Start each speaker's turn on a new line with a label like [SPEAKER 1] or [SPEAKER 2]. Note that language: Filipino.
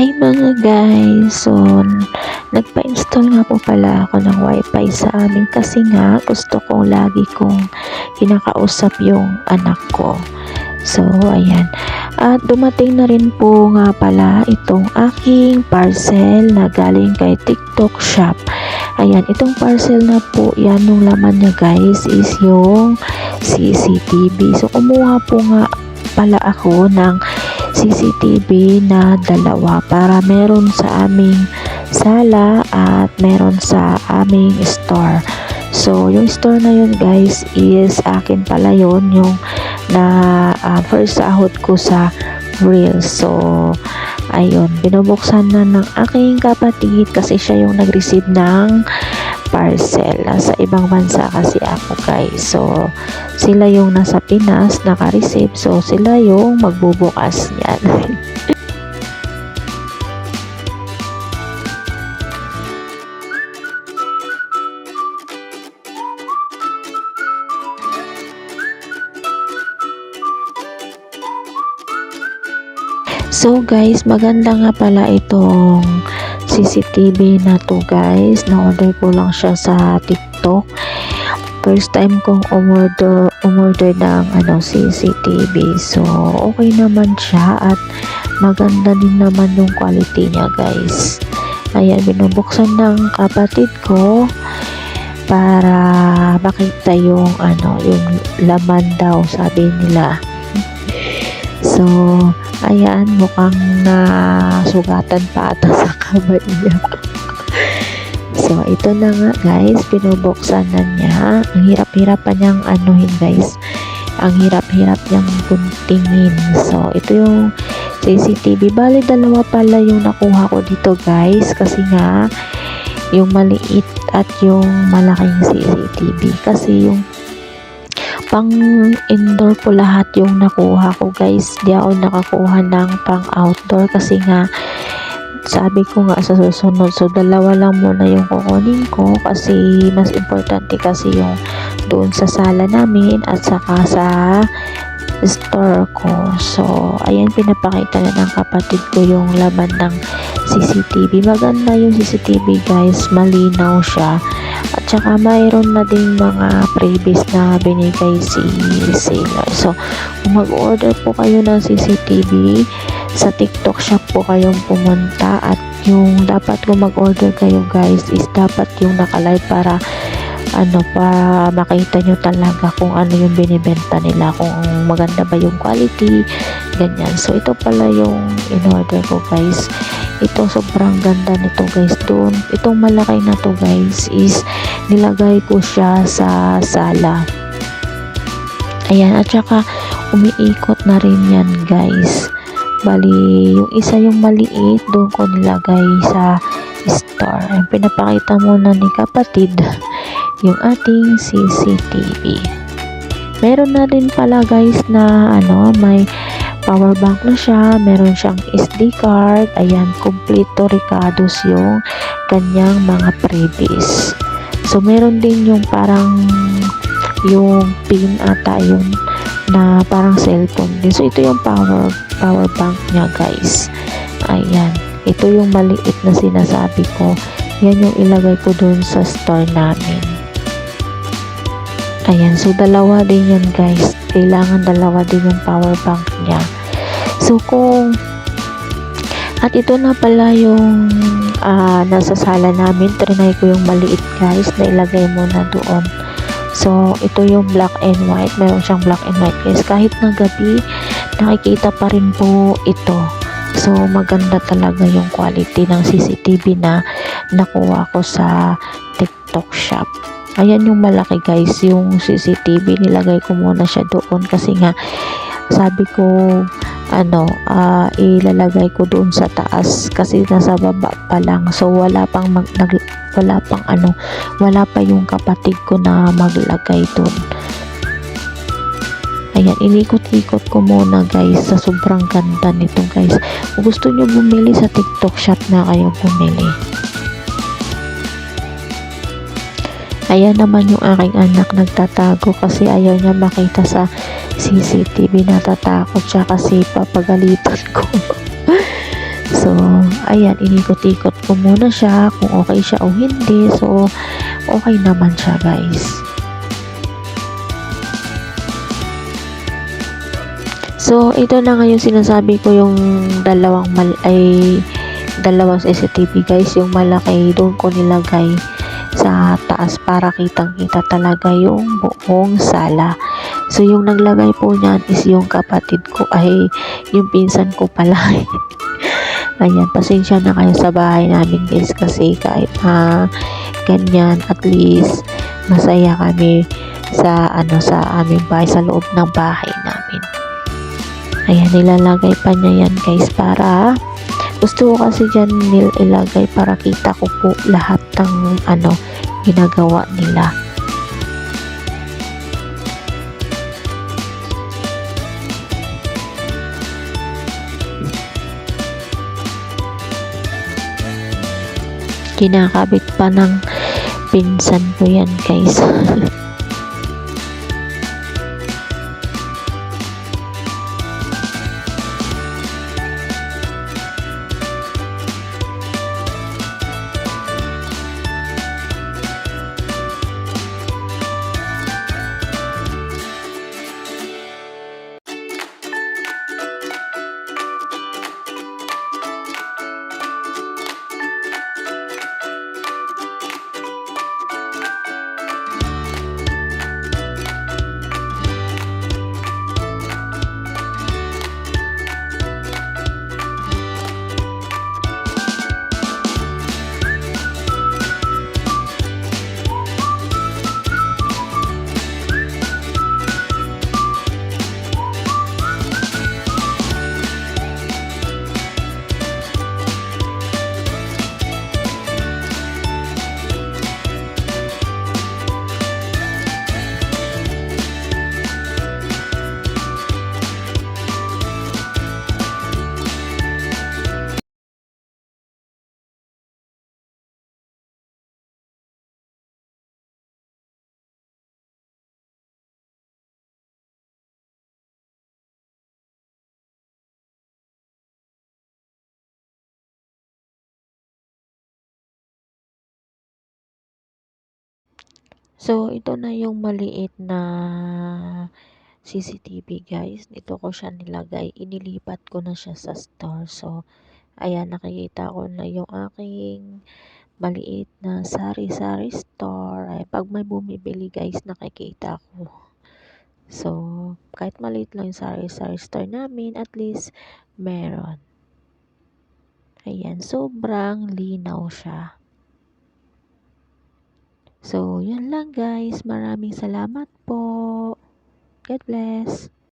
[SPEAKER 1] Hi mga guys! So, nagpa-install nga po pala ako ng wifi sa amin kasi nga gusto kong lagi kong kinakausap yung anak ko. So, ayan. At dumating na rin po nga pala itong aking parcel na galing kay TikTok Shop. Ayan, itong parcel na po, yan nung laman niya guys is yung CCTV. So, kumuha po nga pala ako ng CCTV na dalawa para meron sa aming sala at meron sa aming store. So, yung store na yun guys is akin pala yun yung na ah, first sahod ko sa Reels. So, ayun, binubuksan na ng aking kapatid kasi siya yung nag-receive ng parcel. Nasa ibang bansa kasi ako guys. So, sila yung nasa Pinas naka-receive. So, sila yung magbubukas niyan. So guys, maganda nga pala itong CCTV na to guys. Na-order ko lang siya sa TikTok. First time kong umorder, umorder ng ano, CCTV. So, okay naman siya at maganda din naman yung quality niya guys. Ayan, binubuksan ng kapatid ko para makita yung ano, yung laman daw sabi nila. So, ayan, mukhang nasugatan pa ata sa kamay niya. so, ito na nga guys, pinubuksan na niya. Ang hirap-hirap pa niyang anuhin guys. Ang hirap-hirap niyang kuntingin. So, ito yung CCTV. Bali, dalawa pala yung nakuha ko dito guys. Kasi nga, yung maliit at yung malaking CCTV. Kasi yung pang indoor po lahat yung nakuha ko guys. Di ako nakakuha ng pang outdoor kasi nga sabi ko nga sa susunod so dalawa lang muna yung kukunin ko kasi mas importante kasi yung doon sa sala namin at saka sa store ko so ayan pinapakita na ng kapatid ko yung laman ng CCTV maganda yung CCTV guys. Malinaw siya. At saka mayroon na ding mga freebies na binigay si seller. So, kung mag-order po kayo ng CCTV, sa TikTok shop po kayong pumunta. At yung dapat kung mag-order kayo guys is dapat yung naka-live para ano para makita nyo talaga kung ano yung binibenta nila kung maganda ba yung quality ganyan. So ito pala yung in-order ko guys. Ito sobrang ganda nito guys. Doon itong malaki na to guys is nilagay ko siya sa sala. Ayan at saka umiikot na rin yan guys. Bali yung isa yung maliit doon ko nilagay sa Ayan, pinapakita muna ni kapatid yung ating CCTV meron na din pala guys na ano may power bank na siya. Meron siyang SD card. Ayan kompleto ricados yung kanyang mga freebies so meron din yung parang yung pin ata yun na parang cellphone din. So ito yung power power bank niya guys. Ayan ito yung maliit na sinasabi ko. Yan yung ilagay ko dun sa store namin Ayan, so dalawa din yan guys. Kailangan dalawa din yung power bank niya. So kung at ito na pala yung uh, nasa sala namin. Trinay ko yung maliit guys na ilagay muna doon. So ito yung black and white. Meron siyang black and white guys. Kahit na gabi, nakikita pa rin po ito. So maganda talaga yung quality ng CCTV na nakuha ko sa TikTok shop ayan yung malaki guys. Yung CCTV nilagay ko muna siya doon kasi nga sabi ko ano uh, ilalagay ko doon sa taas kasi nasa baba pa lang. So wala pang mag, nag, wala pang ano wala pa yung kapatid ko na maglagay doon. Ayan inikot-ikot ko muna guys sa sobrang ganda nito guys. Kung gusto nyo bumili sa tiktok shop na kayo bumili Ayan naman yung aking anak nagtatago kasi ayaw niya makita sa CCTV. Natatakot siya kasi papagalitan ko. So, ayan, inikot-ikot ko muna siya kung okay siya o hindi. So, okay naman siya guys. So, ito na nga yung sinasabi ko yung dalawang mal ay dalawang CCTV guys. Yung malaki doon ko nilagay sa taas para kitang-kita talaga yung buong sala. So, yung naglagay po niyan is yung kapatid ko ay yung pinsan ko pala. Ayan, pasensya na kayo sa bahay namin guys kasi kahit na ganyan at least masaya kami sa ano sa aming bahay sa loob ng bahay namin. Ayan, nilalagay pa niya yan guys para gusto ko kasi dyan nil ilagay para kita ko po lahat ng ano ginagawa nila. Kinakabit pa ng pinsan ko yan guys. So, ito na yung maliit na CCTV guys. Dito ko siya nilagay. Inilipat ko na siya sa store. So, ayan, nakikita ko na yung aking maliit na sari-sari store. Ay, pag may bumibili guys, nakikita ko. So, kahit maliit lang yung sari-sari store namin, at least meron. Ayan, sobrang linaw siya. So, yun lang guys. Maraming salamat po. God bless.